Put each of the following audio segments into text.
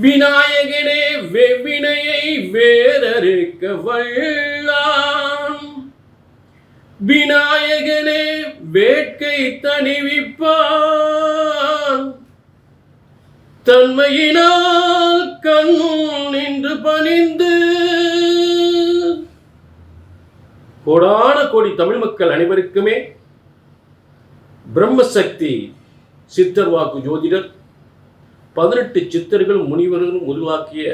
விநாயகனே வெவ்வினையை வேறறுக்க வல்லான் விநாயகனே வேட்கை தணிவிப்பான். தன்மையினால் கண் நின்று பணிந்து. கோடான கோடி தமிழ் மக்கள் அனைவருக்குமே பிரம்மசக்தி சித்தர் வாக்கு ஜோதிடர் பதினெட்டு சித்தர்கள் முனிவர்களும் உருவாக்கிய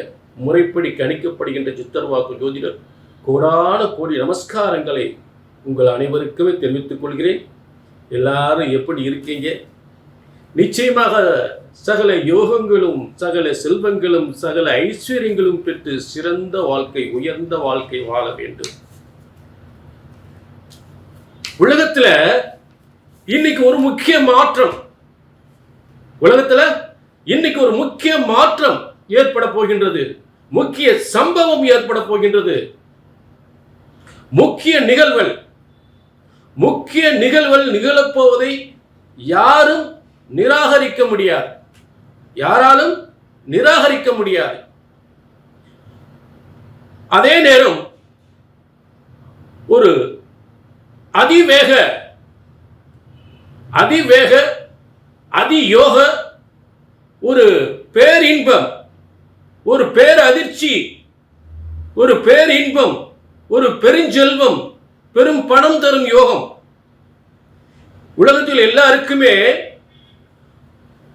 முறைப்படி கணிக்கப்படுகின்ற சித்தர் வாக்கு ஜோதிடர் கோடான கோடி நமஸ்காரங்களை உங்கள் அனைவருக்குமே தெரிவித்துக் கொள்கிறேன். எல்லாரும் எப்படி இருக்கீங்க? நிச்சயமாக சகல யோகங்களும் சகல செல்வங்களும் சகல ஐஸ்வர்யங்களும் பெற்று சிறந்த வாழ்க்கை உயர்ந்த வாழ்க்கை வாழ வேண்டும். உலகத்துல இன்னைக்கு ஒரு முக்கிய மாற்றம். உலகத்துல இன்னைக்கு ஒரு முக்கிய மாற்றம் ஏற்பட போகின்றது. முக்கிய சம்பவம் ஏற்பட போகின்றது. முக்கிய நிகழ்வுகள் முக்கிய நிகழ்வுகள் நிகழப்போவதை யாரும் நிராகரிக்க முடியாது. யாராலும் நிராகரிக்க முடியாது. அதே நேரம் ஒரு அதிவேக அதிவேக அதியோக ஒரு பேரின்பம் ஒரு பேரதிர்ச்சி ஒரு பேரின்பம் ஒரு பெருஞ்செல்வம் பெரும் பணம் தரும் யோகம். உலகத்தில் எல்லாருக்குமே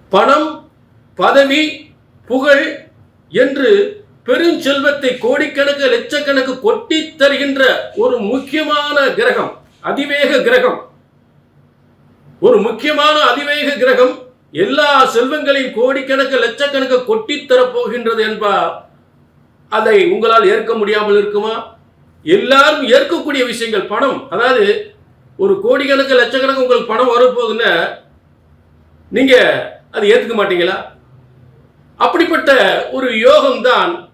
பணம் பதவி புகழ் என்று பெருஞ்செல்வத்தை கோடிக்கணக்கு லட்சக்கணக்கு கொட்டி தருகின்ற ஒரு முக்கியமான கிரகம் அதிவேக கிரகம். ஒரு முக்கியமான அதிவேக கிரகம் எல்லா செல்வங்களையும் கோடிக்கணக்கு லட்சக்கணக்கு கொட்டித் போகின்றது என்பார் அதை உங்களால் ஏற்க முடியாமல் இருக்குமா? எல்லாரும் ஏற்கக்கூடிய விஷயங்கள் பணம். அதாவது ஒரு கோடிக்கணக்கு லட்சக்கணக்கு உங்களுக்கு பணம் வரப்போகுதுன்னா நீங்க அதை ஏற்றுக்க மாட்டீங்களா? அப்படிப்பட்ட ஒரு யோகம்தான்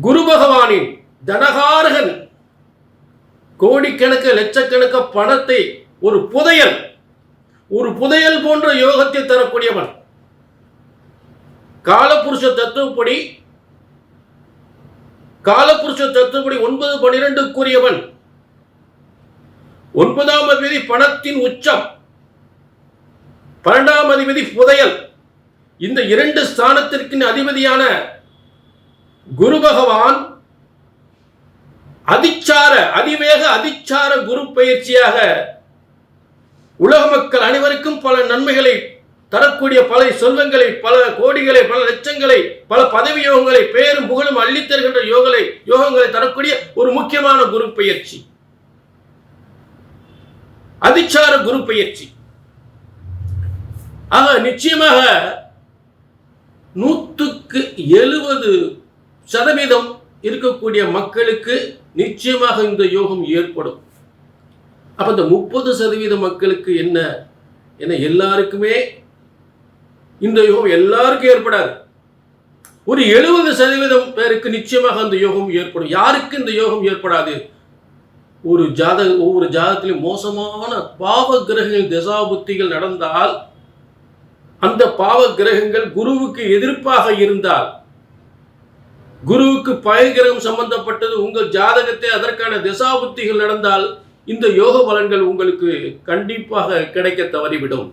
குரு பகவானின் தனகாரகன் கோடிக்கணக்கு லட்சக்கணக்க பணத்தை ஒரு புதையல் ஒரு புதையல் போன்ற யோகத்தை தரக்கூடியவன். காலபுருஷ தத்துவப்படி காலபுருஷ தத்துவப்படி ஒன்பது பனிரெண்டுக்குரியவன். ஒன்பதாம் அதிபதி பணத்தின் உச்சம். பன்னெண்டாம் அதிபதி புதையல். இந்த இரண்டு ஸ்தானத்திற்கு அதிபதியான குரு பகவான் அதிச்சார அதிவேக அதிச்சார குரு பயிற்சியாக உலக மக்கள் அனைவருக்கும் பல நன்மைகளை தரக்கூடிய பல செல்வங்களை பல கோடிகளை பல லட்சங்களை பல பதவி யோகங்களை பேரும் புகழும் அள்ளித்தருகின்ற யோகளை யோகங்களை யோகங்களை தரக்கூடிய ஒரு முக்கியமான குரு பயிற்சி. அதிச்சார குரு பயிற்சி. ஆக நிச்சயமாக நூற்றுக்கு எழுபது சதவீதம் இருக்கக்கூடிய மக்களுக்கு நிச்சயமாக இந்த யோகம் ஏற்படும். அப்போ இந்த முப்பது சதவீத மக்களுக்கு என்ன? என்ன எல்லாருக்குமே இந்த யோகம் எல்லாருக்கும் ஏற்படாது. ஒரு எழுபது சதவீதம் பேருக்கு நிச்சயமாக அந்த யோகம் ஏற்படும். யாருக்கு இந்த யோகம் ஏற்படாது? ஒரு ஜாத ஒவ்வொரு ஜாதத்திலும் மோசமான பாவ கிரகங்கள் தசாபுத்திகள் நடந்தால் அந்த பாவ கிரகங்கள் குருவுக்கு எதிர்ப்பாக இருந்தால் குருவுக்கு பயகிரகம் சம்பந்தப்பட்டது உங்கள் ஜாதகத்தை அதற்கான திசாபுத்திகள் நடந்தால் இந்த யோக பலன்கள் உங்களுக்கு கண்டிப்பாக கிடைக்க தவறிவிடும்.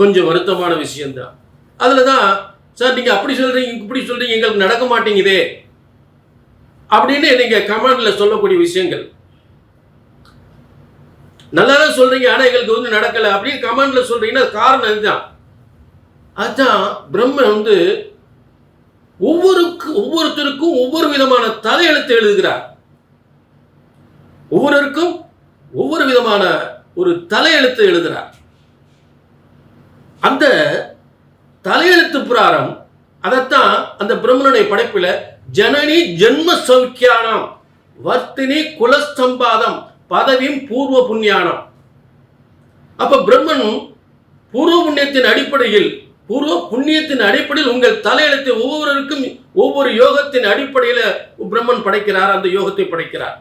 கொஞ்சம் வருத்தமான விஷயம்தான். அதில் தான் சார் நீங்கள் அப்படி சொல்கிறீங்க இப்படி சொல்கிறீங்க எங்களுக்கு நடக்க மாட்டேங்குதே. அப்படின்னு நீங்கள் கமெண்டில் சொல்லக்கூடிய விஷயங்கள். நல்லா தான் சொல்கிறீங்க ஆனால் எங்களுக்கு வந்து நடக்கலை அப்படின்னு கமெண்டில் சொல்கிறீங்கன்னா காரணம் இதுதான் அதுதான் பிரம்மன் வந்து ஒவ்வொருக்கு ஒவ்வொருத்தருக்கும் ஒவ்வொரு விதமான தலையெழுத்து எழுதுகிறார். ஒவ்வொருவருக்கும் ஒவ்வொரு விதமான ஒரு தலையெழுத்து எழுதுகிறார் அந்த தலையெழுத்து புராரம் அதைத்தான் அந்த பிரம்மனுடைய படைப்பில் ஜனனி ஜென்ம சௌக்கியானம் வர்த்தினி குலஸ்தம்பாதம் பதவியும் பூர்வ புண்ணியானம். அப்ப பிரம்மன் பூர்வ புண்ணியத்தின் அடிப்படையில் பூர்வ புண்ணியத்தின் அடிப்படையில் உங்கள் தலையெழுத்தை ஒவ்வொருவருக்கும் ஒவ்வொரு யோகத்தின் அடிப்படையில் பிரம்மன் படைக்கிறார் அந்த யோகத்தை படைக்கிறார்.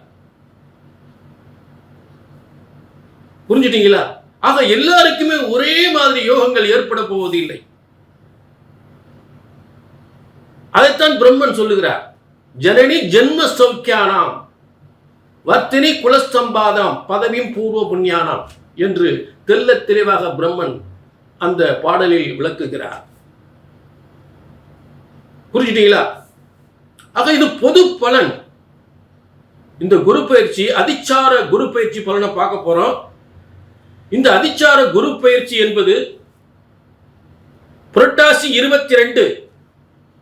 புரிஞ்சுட்டீங்களா? ஆக எல்லாருக்குமே ஒரே மாதிரி யோகங்கள் ஏற்பட போவதில்லை. அதைத்தான் பிரம்மன் சொல்லுகிறார். ஜனனி ஜென்ம சௌக்கியானாம் வர்த்தினி குலஸ்தம்பாதாம் பதவியும் பூர்வ புண்ணியானாம் என்று தெல்ல தெளிவாக பிரம்மன் அந்த பாடலில் விளக்குகிறார். புரிஞ்சுட்டீங்களா? ஆக இது பொது பலன். இந்த குரு பயிற்சி அதிச்சார குரு பயிற்சி பலனை பார்க்க போறோம். இந்த அதிச்சார குரு பயிற்சி என்பது புரட்டாசி இருபத்தி ரெண்டு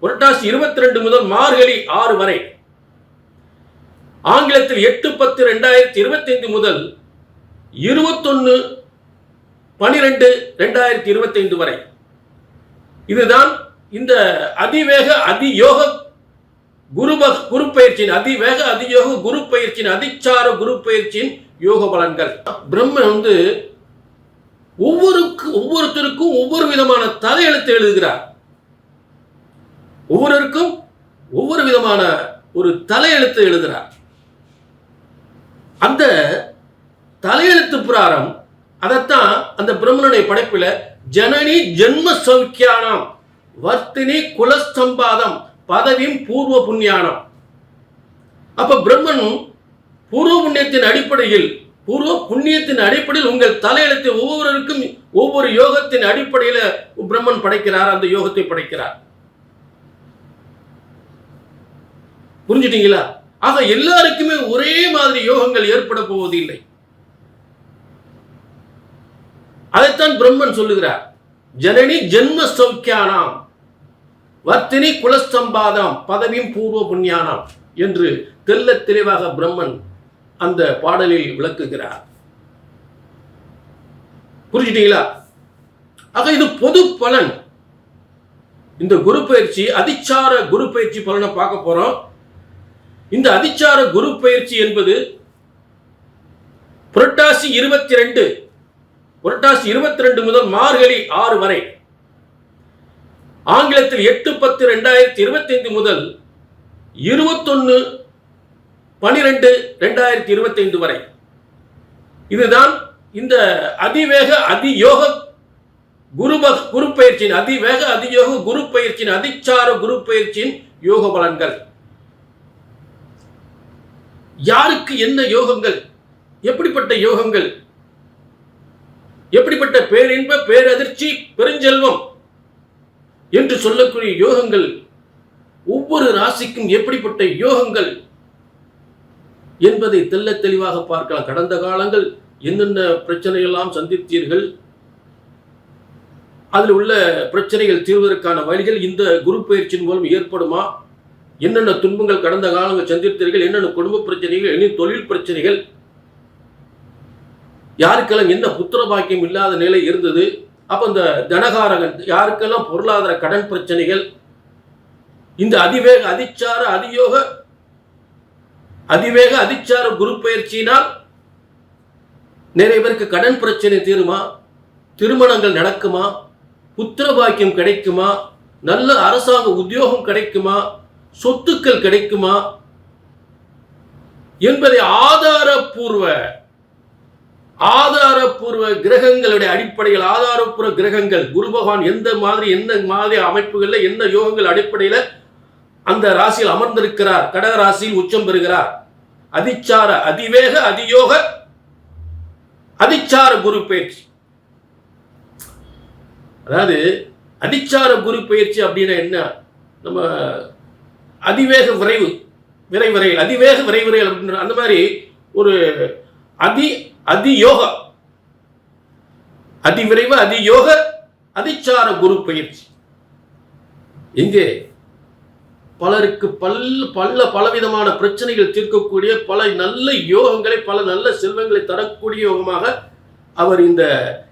புரட்டாசி இருபத்தி ரெண்டு முதல் மார்கழி ஆறு வரை. ஆங்கிலத்தில் எட்டு பத்து ரெண்டாயிரத்தி இருபத்தி ஐந்து முதல் இருபத்தொன்னு பனிரெண்டு ரெண்டாயிரத்தி இருபத்தி ஐந்து வரை. இதுதான் இந்த அதிவேக அதியோக குருப குரு பயிற்சியின் அதிவேக அதியோக குரு பயிற்சியின் அதிச்சார குரு பயிற்சியின் யோக பலன்கள். பிரம்மன் வந்து ஒவ்வொருக்கு ஒவ்வொருத்தருக்கும் ஒவ்வொரு விதமான தலையெழுத்து எழுதுகிறார். ஒவ்வொருவருக்கும் ஒவ்வொரு விதமான ஒரு தலையெழுத்து எழுதுகிறார். அந்த தலையெழுத்து புராரம் அதைத்தான் அந்த பிரம்மனுடைய படைப்பில் ஜனனி ஜென்ம சௌக்கியானம் வர்த்தினி குலஸ்தம்பாதம் பதவியும் பூர்வ புண்ணியானம். அப்ப பிரம்மன் பூர்வ புண்ணியத்தின் அடிப்படையில் பூர்வ புண்ணியத்தின் அடிப்படையில் உங்கள் தலையெழுத்தை ஒவ்வொருவருக்கும் ஒவ்வொரு யோகத்தின் அடிப்படையில் பிரம்மன் படைக்கிறார் அந்த யோகத்தை படைக்கிறார். புரிஞ்சுட்டீங்களா? ஆக எல்லாருக்குமே ஒரே மாதிரி யோகங்கள் ஏற்பட போவதில்லை. அதைத்தான் பிரம்மன் சொல்லுகிறார். ஜனனி ஜென்ம சௌக்கியானாம் வர்த்தினி குலஸ்தம்பாதாம் பதவியும் பூர்வ புண்ணியானாம் என்று தெல்ல தெளிவாக பிரம்மன் அந்த பாடலில் விளக்குகிறார். புரிஞ்சுட்டீங்களா? ஆக இது பொது பலன். இந்த குரு பயிற்சி அதிச்சார குரு பயிற்சி பலனை பார்க்க போறோம். இந்த அதிச்சார குரு பயிற்சி என்பது புரட்டாசி இருபத்தி ரெண்டு புரட்டாசி இருபத்தி ரெண்டு முதல் மார்கழி ஆறு வரை ஆங்கிலத்தில் எட்டு பத்து ரெண்டாயிரத்தி இருபத்தி ஐந்து முதல் இருபத்தொன்னு பனிரெண்டு ரெண்டாயிரத்தி இருபத்தி ஐந்து வரை. இதுதான் இந்த அதிவேக அதியோக குருப குரு பயிற்சியின் அதிவேக அதியோக குரு பயிற்சியின் அதிச்சார குரு பயிற்சியின் யோக பலன்கள். யாருக்கு என்ன யோகங்கள்? எப்படிப்பட்ட யோகங்கள்? எப்படிப்பட்ட பேரின்ப பேரதிர்ச்சி பெருஞ்செல்வம் என்று சொல்லக்கூடிய யோகங்கள் ஒவ்வொரு ராசிக்கும் எப்படிப்பட்ட யோகங்கள்? என்பதை தெல்ல தெளிவாக பார்க்கலாம். கடந்த காலங்கள் என்னென்ன பிரச்சனையெல்லாம் சந்தித்தீர்கள்? அதில் உள்ள பிரச்சனைகள் தீர்வதற்கான வழிகள் இந்த குரு பயிற்சியின் மூலம் ஏற்படுமா? என்னென்ன துன்பங்கள் கடந்த காலங்கள் சந்தித்தீர்கள்? என்னென்ன குடும்ப பிரச்சனைகள்? என்ன தொழில் பிரச்சனைகள்? யாருக்கெல்லாம் என்ன புத்திர பாக்கியம் இல்லாத நிலை இருந்தது? அப்போ இந்த தனகாரகன் யாருக்கெல்லாம் பொருளாதார கடன் பிரச்சனைகள்? இந்த அதிவேக அதிச்சார அதியோக அதிவேக அதிச்சார குரு பயிற்சியினால் நிறைய பேருக்கு கடன் பிரச்சனை தீருமா? திருமணங்கள் நடக்குமா? புத்திர பாக்கியம் கிடைக்குமா? நல்ல அரசாங்க உத்தியோகம் கிடைக்குமா? சொத்துக்கள் கிடைக்குமா? என்பதை ஆதாரப்பூர்வ ஆதாரப்பூர்வ கிரகங்களுடைய அடிப்படையில் ஆதாரப்பூர்வ கிரகங்கள் குரு பகவான் எந்த மாதிரி எந்த மாதிரி அமைப்புகளில் என்ன யோகங்கள் அடிப்படையில் அந்த ராசியில் அமர்ந்திருக்கிறார். கடக ராசியில் உச்சம் பெறுகிறார். அதிச்சார அதிவேக அதியோக அதிச்சார குரு பயிற்சி. அதாவது அதிச்சார குரு பயிற்சி அப்படின்னா என்ன? நம்ம அதிவேக விரைவு விரை விரைவில் அதிவேக விரை விரைவில் அப்படின்ற அந்த மாதிரி ஒரு அதி அதியோக அதிவிரைவு அதியோக அதிச்சார குரு பயிற்சி. இங்கே பலருக்கு பல் பல பலவிதமான பிரச்சனைகள் தீர்க்கக்கூடிய பல நல்ல யோகங்களை பல நல்ல செல்வங்களை தரக்கூடிய யோகமாக அவர் இந்த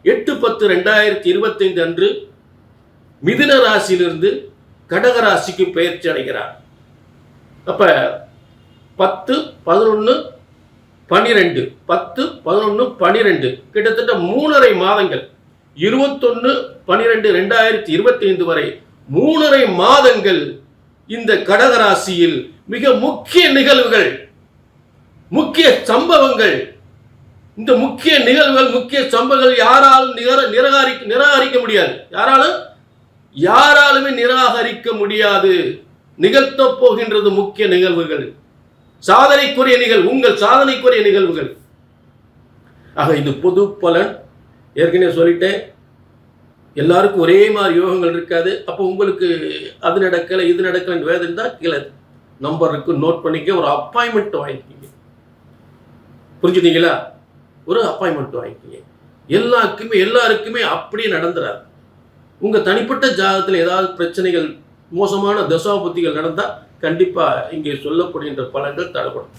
எட்டு பத்து ரெண்டாயிரத்தி இருபத்தைந்து அன்று மிதுன ராசியிலிருந்து கடக ராசிக்கு பயிற்சி அடைகிறார். அப்ப பத்து பதினொன்று பனிரெண்டு. பத்து பதினொன்று பனிரெண்டு. கிட்டத்தட்ட மூணரை மாதங்கள். இருபத்தொன்று பனிரெண்டு ரெண்டாயிரத்தி இருபத்தி ஐந்து வரை மூணரை மாதங்கள் இந்த கடகராசியில் மிக முக்கிய நிகழ்வுகள் முக்கிய சம்பவங்கள். இந்த முக்கிய நிகழ்வுகள் முக்கிய சம்பவங்கள் யாராலும் நிகர நிராகரிக்க நிராகரிக்க முடியாது? யாராலும்? யாராலுமே நிராகரிக்க முடியாது. நிகழ்த்தப் போகின்றது முக்கிய நிகழ்வுகள். சாதனைக்குரிய நிகழ்வு உங்கள் சாதனைக்குரிய நிகழ்வுகள். ஆக இது பொது பலன். ஏற்கனவே சொல்லிட்டேன். எல்லாருக்கும் ஒரே மாதிரி யோகங்கள் இருக்காது. அப்போ உங்களுக்கு அது நடக்கலை இது நடக்கலைன்னு வேதம் இருந்தால் கீழே நம்பர் இருக்கு. நோட் பண்ணிக்க ஒரு அப்பாயின்மெண்ட் வாங்கிக்கிங்க. புரிஞ்சுட்டீங்களா ஒரு அப்பாயின்மெண்ட் வாங்கிக்கிங்க. எல்லாருக்குமே எல்லாருக்குமே அப்படியே நடந்துறாது. உங்கள் தனிப்பட்ட ஜாதகத்தில் ஏதாவது பிரச்சனைகள் மோசமான தசாபுத்திகள் நடந்தால் கண்டிப்பாக இங்கே சொல்லப்படுகின்ற பலன்கள் தடைப்படும்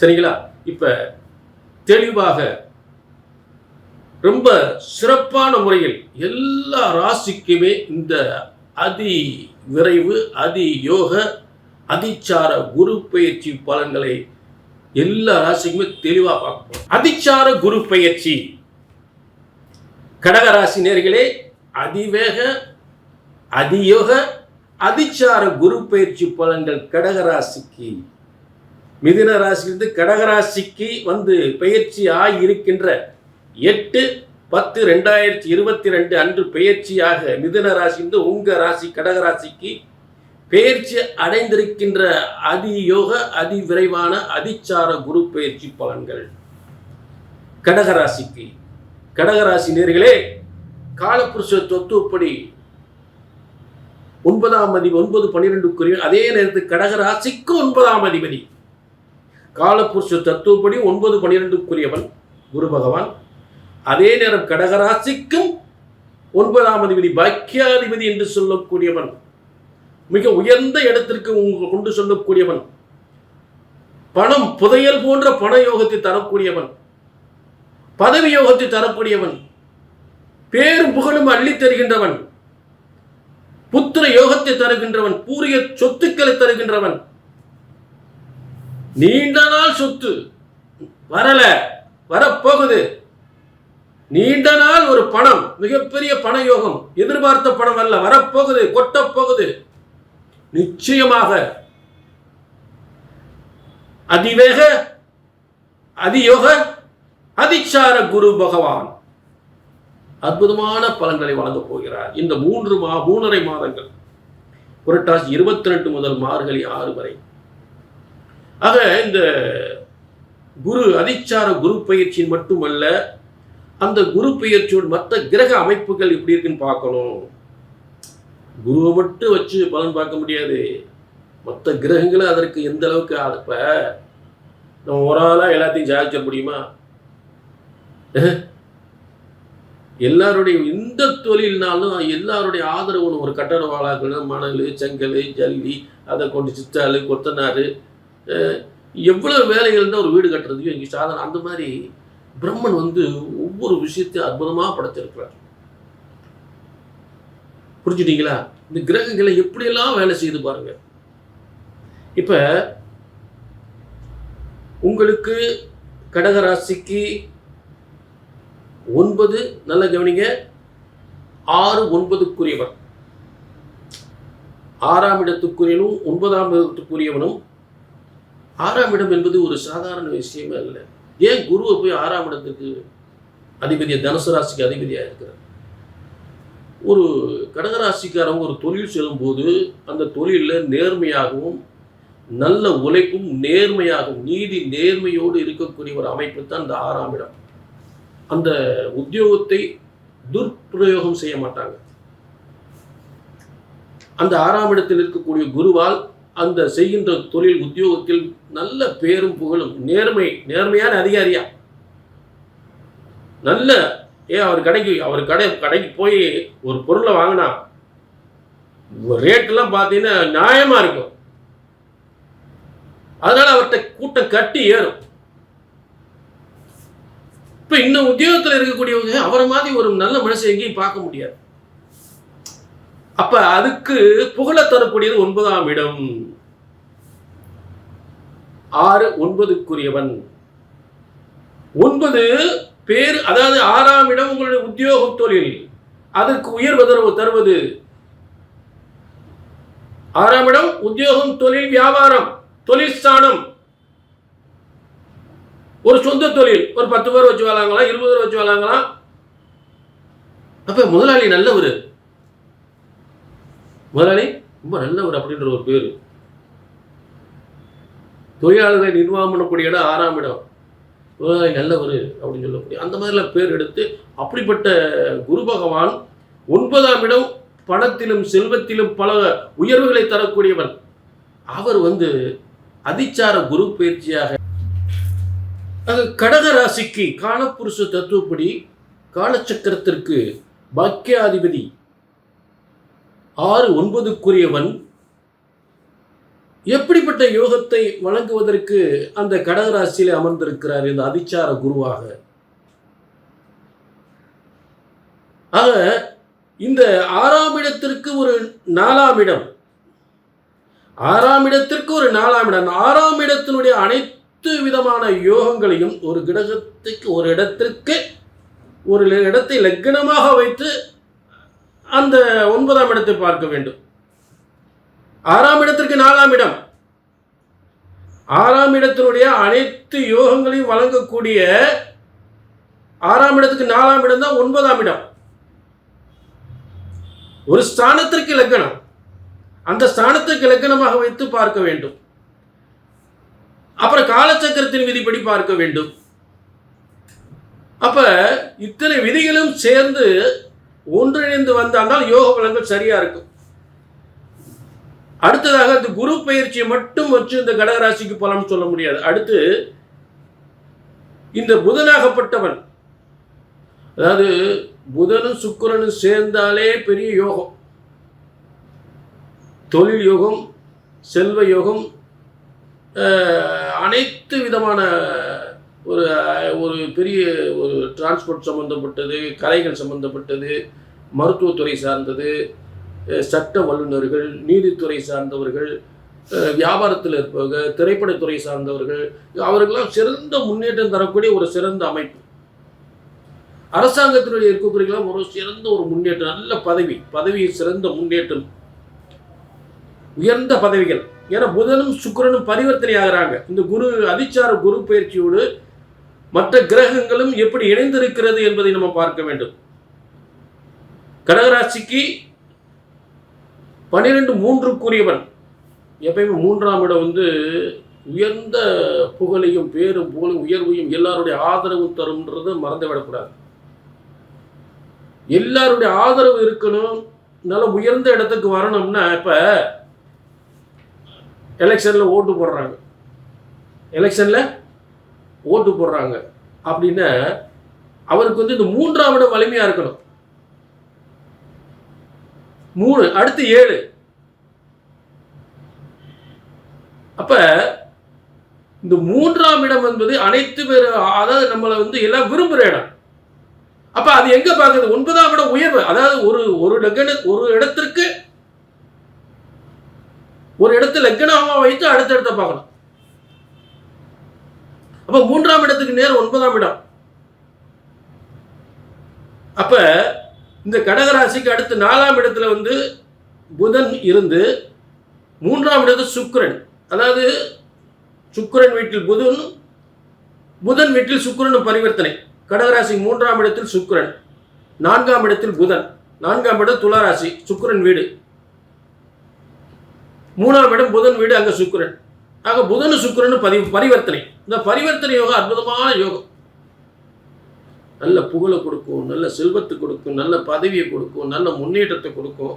சரிங்களா? இப்போ தெளிவாக ரொம்ப சிறப்பான முறையில் எல்லா ராசிக்குமே இந்த அதி விரைவு அதி யோக அதிச்சார குரு பயிற்சி பலன்களை எல்லா ராசிக்குமே தெளிவாக பார்ப்போம் அதிச்சார குரு பயிற்சி. கடகராசி நேர்களே அதிவேக அதியோக அதிச்சார குரு பயிற்சி பலன்கள் கடகராசிக்கு மிதுன ராசியிலிருந்து கடகராசிக்கு வந்து பயிற்சி ஆகி இருக்கின்ற எட்டு பத்து ரெண்டாயிரத்தி இருபத்தி ரெண்டு அன்று பெயர்ச்சியாக மிதுன ராசிந்து உங்க ராசி கடகராசிக்கு பெயர்ச்சி அடைந்திருக்கின்ற அதியோக அதி விரைவான அதிச்சார குரு பயிற்சி பலன்கள். கடகராசிக்கு கடகராசி நேர்களே காலப்புருஷ தத்துவப்படி ஒன்பதாம் அதிபதி ஒன்பது பன்னிரெண்டுக்குரிய அதே நேரத்தில் கடகராசிக்கு ஒன்பதாம் அதிபதி. காலப்புருஷ தத்துவப்படி ஒன்பது பன்னிரெண்டுக்குரியவன் குரு பகவான். அதே நேரம் கடகராசிக்கும் ஒன்பதாம் அதிபதி பாக்கியாதிபதி என்று சொல்லக்கூடியவன் மிக உயர்ந்த இடத்திற்கு உங்க கொண்டு சொல்லக்கூடியவன் பணம் புதையல் போன்ற பண யோகத்தை தரக்கூடியவன் பதவி யோகத்தை தரக்கூடியவன் பேரும் புகழும் அள்ளி தருகின்றவன் புத்திர யோகத்தை தருகின்றவன் பூரிய சொத்துக்களை தருகின்றவன். நீண்ட நாள் சொத்து வரல வரப்போகுது. நீண்ட நாள் ஒரு பணம் மிகப்பெரிய பண யோகம் எதிர்பார்த்த பணம் அல்ல வரப்போகுது கொட்டப் போகுது நிச்சயமாக அதிவேக அதியோக அதிச்சார குரு பகவான் அற்புதமான பலன்களை வழங்கப் போகிறார். இந்த மூன்று மா மூணரை மாதங்கள் புரட்டாசி இருபத்தி ரெண்டு முதல் மார்கழி ஆறு வரை. ஆக இந்த குரு அதிச்சார குரு பயிற்சியின் மட்டுமல்ல அந்த குரு பெயர்ச்சியோடு மற்ற கிரக அமைப்புகள் எப்படி இருக்குன்னு பார்க்கணும். குருவை மட்டும் வச்சு பலன் பார்க்க முடியாது. மற்ற கிரகங்களும் அதற்கு எந்த அளவுக்கு இப்போ நம்ம ஒரு ஆளாக எல்லாத்தையும் சாதிச்சிட முடியுமா? எல்லாருடைய எந்த தொழில்னாலும் எல்லாருடைய ஆதரவு ஒரு கட்டடவாளாக்கள் மணல் செங்கல் ஜல்லி அதை கொண்டு சித்தாள் கொத்தனார் எவ்வளோ வேலைகள் இருந்தால் ஒரு வீடு கட்டுறதுக்கு இங்கே சாதனை அந்த மாதிரி பிரம்மன் வந்து ஒவ்வொரு விஷயத்தையும் அற்புதமாக படைச்சிருக்கிறார் புரிஞ்சுட்டீங்களா? இந்த கிரகங்களை எப்படியெல்லாம் வேலை செய்து பாருங்க. இப்ப உங்களுக்கு கடகராசிக்கு ஒன்பது நல்ல கவனிங்க ஆறு ஒன்பதுக்குரியவன் ஆறாம் இடத்துக்குரியவனும் ஒன்பதாம் இடத்துக்குரியவனும் ஆறாம் இடம் என்பது ஒரு சாதாரண விஷயமே இல்லை ஏன் குருவை போய் ஆறாம் இடத்துக்கு அதிபதியை தனுசு ராசிக்கு அதிபதியாக இருக்கிறார்? ஒரு கடகராசிக்காரவங்க ஒரு தொழில் செல்லும்போது அந்த தொழிலில் நேர்மையாகவும் நல்ல உழைப்பும் நேர்மையாகவும் நீதி நேர்மையோடு இருக்கக்கூடிய ஒரு அமைப்பு தான் இந்த ஆறாம் இடம். அந்த உத்தியோகத்தை துர்பிரயோகம் செய்ய மாட்டாங்க. அந்த ஆறாம் இடத்தில் இருக்கக்கூடிய குருவால் அந்த செய்கின்ற தொழில் உத்தியோகத்தில் நல்ல பேரும் புகழும். நேர்மை நேர்மையான அதிகாரியா? நல்ல ஏன் அவர் கடைக்கு அவர் கடை கடைக்கு போய் ஒரு பொருளை வாங்கினா ரேட்டெல்லாம் பார்த்தீங்கன்னா நியாயமா இருக்கும். அதனால அவர்கிட்ட கூட்டம் கட்டி ஏறும். இப்ப இன்னும் உத்தியோகத்தில் இருக்கக்கூடியவங்க அவரை மாதிரி ஒரு நல்ல மனுஷன் எங்கேயும் பார்க்க முடியாது. அப்ப அதுக்கு புகழ தரக்கூடியது ஒன்பதாம் இடம். ஆறு ஒன்பதுக்குரியவன். ஒன்பது பேர் அதாவது ஆறாம் இடம் உங்களுடைய உத்தியோக தொழில் அதற்கு உயர்வு தருவது தருவது. ஆறாம் இடம் உத்தியோகம் தொழில் வியாபாரம் தொழில் ஸ்தானம். ஒரு சொந்த தொழில் ஒரு பத்து பேர் வச்சு வாழாங்களாம் இருபது பேர் வச்சு வாழாங்களாம் அப்ப முதலாளி நல்லவர். முதலாளி ரொம்ப நல்லவர் அப்படின்ற ஒரு பேர். தொழிலாளர்களை நிர்வாகம் பண்ணக்கூடிய இடம் ஆறாம் இடம். விவசாயி நல்லவர் அப்படின்னு சொல்லக்கூடிய அந்த மாதிரிலாம் பேர் எடுத்து அப்படிப்பட்ட குரு பகவான் ஒன்பதாம் இடம் பணத்திலும் செல்வத்திலும் பல உயர்வுகளை தரக்கூடியவன். அவர் வந்து அதிச்சார குரு பயிற்சியாக. கடக ராசிக்கு காலப்புருஷ தத்துவப்படி காலச்சக்கரத்திற்கு பாக்கியாதிபதி. ஆறு ஒன்பதுக்குரியவன். எப்படிப்பட்ட யோகத்தை வழங்குவதற்கு அந்த கடகராசியில் அமர்ந்திருக்கிறார் இந்த அதிச்சார குருவாக. ஆக இந்த ஆறாம் இடத்திற்கு ஒரு நாலாம் இடம். ஆறாம் இடத்திற்கு ஒரு நாலாம் இடம். ஆறாம் இடத்தினுடைய அனைத்து விதமான யோகங்களையும் ஒரு கிரகத்துக்கு ஒரு இடத்திற்கு ஒரு இடத்தை லக்னமாக வைத்து அந்த ஒன்பதாம் இடத்தை பார்க்க வேண்டும். ஆறாம் இடத்திற்கு நாலாம் இடம். ஆறாம் இடத்தினுடைய அனைத்து யோகங்களையும் வழங்கக்கூடிய ஆறாம் இடத்துக்கு நாலாம் இடம் தான் ஒன்பதாம் இடம். ஒரு ஸ்தானத்திற்கு இலக்கணம். அந்த ஸ்தானத்துக்கு இலக்கணமாக வைத்து பார்க்க வேண்டும். அப்புறம் காலச்சக்கரத்தின் விதிப்படி பார்க்க வேண்டும். அப்ப இத்தனை விதிகளும் சேர்ந்து ஒன்றிணைந்து வந்தால் யோக பலங்கள் சரியா இருக்கும். அடுத்ததாக இந்த குரு பயிற்சியை மட்டும் வச்சு இந்த கடகராசிக்கு பலன் சொல்ல முடியாது. அடுத்து இந்த புதனாகப்பட்டவன் அதாவது புதனும் சுக்கிரனும் சேர்ந்தாலே பெரிய யோகம். தொழில் யோகம் செல்வ யோகம் அஹ், அனைத்து விதமான ஒரு ஒரு பெரிய ஒரு டிரான்ஸ்போர்ட் சம்மந்தப்பட்டது கலைகள் சம்பந்தப்பட்டது மருத்துவத்துறை சார்ந்தது சட்ட வல்லுநர்கள் நீதித்துறை சார்ந்தவர்கள் அஹ், வியாபாரத்தில் இருப்பவங்க திரைப்படத்துறை சார்ந்தவர்கள் அவர்களெல்லாம் சிறந்த முன்னேற்றம் தரக்கூடிய ஒரு சிறந்த அமைப்பு. அரசாங்கத்தினுடைய இருக்கக்கூடியலாம் ஒரு சிறந்த ஒரு முன்னேற்றம் நல்ல பதவி பதவி சிறந்த முன்னேற்றம். உயர்ந்த பதவிகள். ஏன்னா புதனும் சுக்கரனும் பரிவர்த்தனை ஆகிறாங்க. இந்த குரு அதிச்சார குரு பயிற்சியோடு மற்ற கிரகங்களும் எப்படி இணைந்திருக்கிறது என்பதை நம்ம பார்க்க வேண்டும். கடகராசிக்கு பன்னிரெண்டு மூன்றுக்குரியவன். எப்பயுமே மூன்றாம் இடம் வந்து உயர்ந்த புகழையும் பேரும் புகழும் உயர்வையும் எல்லாருடைய ஆதரவும் தரும்ன்றதை மறந்து விடக்கூடாது எல்லாருடைய ஆதரவு இருக்கணும் நல்ல உயர்ந்த இடத்துக்கு வரணும்னா இப்போ எலெக்ஷனில் ஓட்டு போடுறாங்க. எலெக்ஷனில் ஓட்டு போடுறாங்க. அப்படின்னா அவருக்கு வந்து இந்த மூன்றாம் இடம் வலிமையாக இருக்கணும். மூணு அடுத்து ஏழு. அப்ப இந்த மூன்றாம் இடம் என்பது அனைத்து பேர் அதாவது நம்மளை வந்து எல்லாம் விரும்புகிற இடம். அப்ப அது எங்க பார்க்குது? ஒன்பதாம் இடம் உயர்வு. அதாவது ஒரு ஒரு லக்ன ஒரு இடத்திற்கு ஒரு இடத்தை லக்கணமாக வைத்து அடுத்த இடத்த பார்க்கணும். அப்ப மூன்றாம் இடத்துக்கு நேர் ஒன்பதாம் இடம். அப்ப இந்த கடகராசிக்கு அடுத்து நாலாம் இடத்துல வந்து புதன் இருந்து மூன்றாம் இடத்துல சுக்கரன். அதாவது சுக்கிரன் வீட்டில் புதன் புதன் வீட்டில் சுக்கரனும் பரிவர்த்தனை. கடகராசி மூன்றாம் இடத்தில் சுக்கரன் நான்காம் இடத்தில் புதன் நான்காம் இடம் துளாராசி சுக்கிரன் வீடு. மூணாம் இடம் புதன் வீடு அங்கே சுக்கரன். ஆக புதன் சுக்கிரன் பரி பரிவர்த்தனை. இந்த பரிவர்த்தனை யோகம் அற்புதமான யோகம். நல்ல புகழை கொடுக்கும் நல்ல செல்வத்தை கொடுக்கும் நல்ல பதவியை கொடுக்கும் நல்ல முன்னேற்றத்தை கொடுக்கும்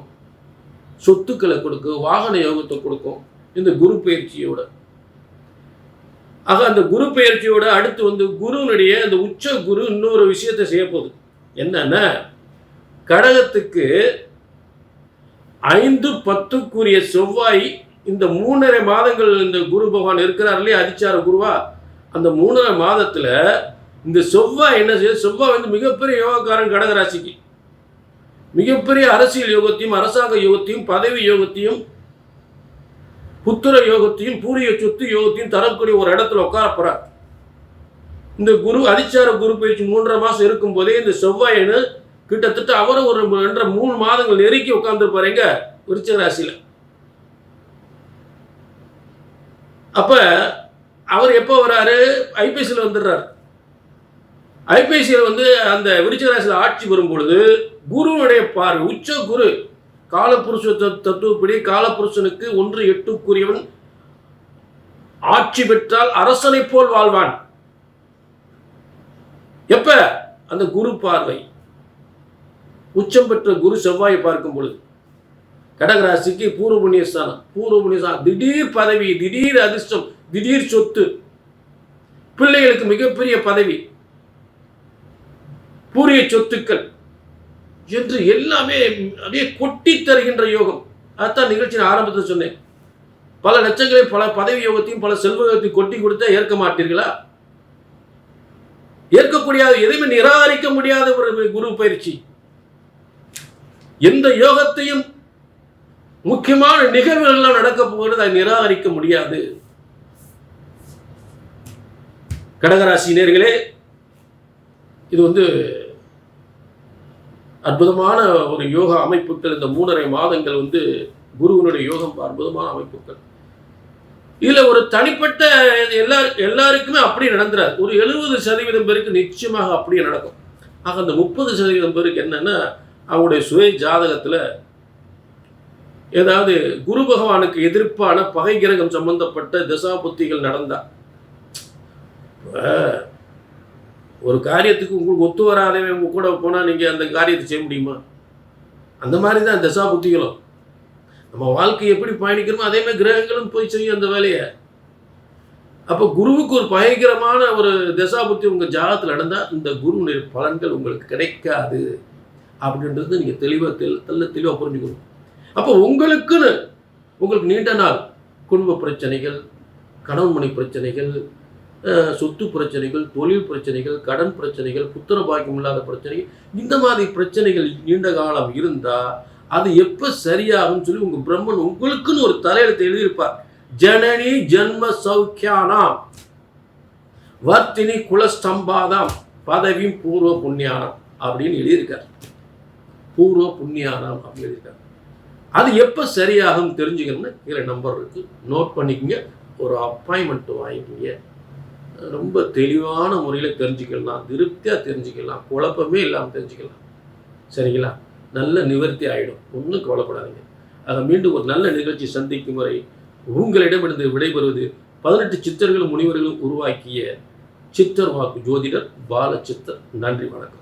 சொத்துக்களை கொடுக்கும் வாகன யோகத்தை கொடுக்கும் இந்த குரு பயிற்சியோட. ஆக அந்த குரு பயிற்சியோட அடுத்து வந்து குருனுடைய அந்த உச்ச குரு இன்னொரு விஷயத்தை செய்ய போகுது. என்னன்னா கடகத்துக்கு ஐந்து பத்துக்குரிய செவ்வாய் இந்த மூணரை மாதங்கள் இந்த குரு பகவான் இருக்கிறார் இல்லையா? அதிச்சார குருவா? அந்த மூணரை மாதத்துல இந்த செவ்வாய் என்ன செய்ய செவ்வாய் வந்து மிகப்பெரிய யோகக்காரன் கடகராசிக்கு. மிகப்பெரிய அரசியல் யோகத்தையும் அரசாங்க யோகத்தையும் பதவி யோகத்தையும் புத்திர யோகத்தையும் பூரிய சொத்து யோகத்தையும் தரக்கூடிய ஒரு இடத்துல உட்கார போறார். இந்த குரு அதிச்சார குரு பயிற்சி மூன்றரை மாதம் இருக்கும் போதே இந்த செவ்வாயனு கிட்டத்தட்ட அவரும் ஒரு ரெண்டரை மூணு மாதங்கள் நெருக்கி உட்கார்ந்துருப்பாரு எங்க? விருச்சிக ராசியில். அப்போ அவர் எப்போ வராரு? ஐபிஎஸ்சியில் வந்துடுறாரு. ஐபிசியில் வந்து அந்த விருச்சராசியில் ஆட்சி வரும்பொழுது பொழுது பார்வை உச்ச குரு காலபுருஷ தத்துவப்படி காலபுருஷனுக்கு ஒன்று எட்டுக்குரியவன். ஆட்சி பெற்றால் அரசனைப் போல் வாழ்வான். எப்ப? அந்த குரு பார்வை. உச்சம் பெற்ற குரு செவ்வாயை பார்க்கும் பொழுது. கடகராசிக்கு பூர்வ புண்ணியஸ்தானம் பூர்வ புண்ணியஸ்தானம் திடீர் பதவி திடீர் அதிர்ஷ்டம் திடீர் சொத்து. பிள்ளைகளுக்கு மிகப்பெரிய பதவி. பூரிய சொத்துக்கள் என்று எல்லாமே அப்படியே கொட்டி தருகின்ற யோகம். அதான் நிகழ்ச்சியின் ஆரம்பத்தில் சொன்னேன். பல லட்சங்களையும் பல பதவி யோகத்தையும் பல செல்வத்தையும் கொட்டி கொடுத்தா ஏற்க மாட்டீர்களா? ஏற்கக்கூடிய எதையுமே நிராகரிக்க முடியாத ஒரு குரு பயிற்சி. எந்த யோகத்தையும் முக்கியமான நிகழ்வுகள்லாம் நடக்க போகிறது அதை நிராகரிக்க முடியாது. கடகராசி நேர்களே இது வந்து அற்புதமான ஒரு யோகா அமைப்புகள் இந்த மூணரை மாதங்கள் வந்து குருவனுடைய யோகம் அற்புதமான அமைப்புகள். இதில் ஒரு தனிப்பட்ட எல்லா எல்லாருக்குமே அப்படியே நடந்துறாது ஒரு எழுபது சதவீதம் பேருக்கு நிச்சயமாக அப்படியே நடக்கும். ஆக அந்த முப்பது சதவீதம் பேருக்கு என்னன்னா அவங்களுடைய சுய ஜாதகத்தில் ஏதாவது குரு பகவானுக்கு எதிர்ப்பான பகை கிரகம் சம்பந்தப்பட்ட திசா புத்திகள் நடந்தா. ஒரு காரியத்துக்கு உங்களுக்கு ஒத்து வராதவன் உங்கள் கூட போனால் நீங்கள் அந்த காரியத்தை செய்ய முடியுமா? அந்த மாதிரி தான் தசா புத்திகளும். நம்ம வாழ்க்கை எப்படி பயணிக்கிறோமோ அதே மாதிரி கிரகங்களும் போய் செய்யும் அந்த வேலையை. அப்போ குருவுக்கு ஒரு பயங்கரமான ஒரு தசா புத்தி உங்கள் ஜாதகத்தில் நடந்தால் இந்த குருவினுடைய பலன்கள் உங்களுக்கு கிடைக்காது. அப்படின்றது நீங்கள் தெளிவாக தெல் தெல்ல தெளிவாக புரிஞ்சுக்கணும். அப்போ உங்களுக்குன்னு உங்களுக்கு நீண்ட நாள் குடும்ப பிரச்சனைகள் கணவன் பிரச்சனைகள் சொத்து பிரச்சனைகள் தொழில் பிரச்சனைகள் கடன் பிரச்சனைகள் புத்திர பாக்கியம் இல்லாத பிரச்சனைகள் இந்த மாதிரி பிரச்சனைகள் நீண்ட காலம் இருந்தால் அது எப்போ சரியாகும்னு சொல்லி உங்கள் பிரம்மன் உங்களுக்குன்னு ஒரு தலையெழுத்து எழுதியிருப்பார். ஜனனி ஜன்ம சௌக்கியானாம் வர்த்தினி குலஸ்தம்பாதாம் பதவி பூர்வ புண்ணியானம் அப்படின்னு எழுதியிருக்கார். பூர்வ புண்ணியானம் அப்படின்னு எழுதியிருக்கார். அது எப்போ சரியாகும் தெரிஞ்சுக்கணும்னு கீழே நம்பர் இருக்குது நோட் பண்ணிக்கங்க. ஒரு அப்பாயின்மெண்ட் வாங்கிக்கிங்க. ரொம்ப தெளிவான முறையில் தெரிஞ்சுக்கலாம் திருப்தியாக தெரிஞ்சுக்கலாம் குழப்பமே இல்லாமல் தெரிஞ்சுக்கலாம். சரிங்களா? நல்ல நிவர்த்தி ஆகிடும் ஒன்றும் கவலைப்படாதீங்க. அதை மீண்டும் ஒரு நல்ல நிகழ்ச்சி சந்திக்கும் வரை உங்களிடமிருந்து விடைபெறுவது பதினெட்டு சித்தர்களும் முனிவர்களும் உருவாக்கிய சித்தர் வாக்கு ஜோதிடர் பாலச்சித்தர் நன்றி வணக்கம்.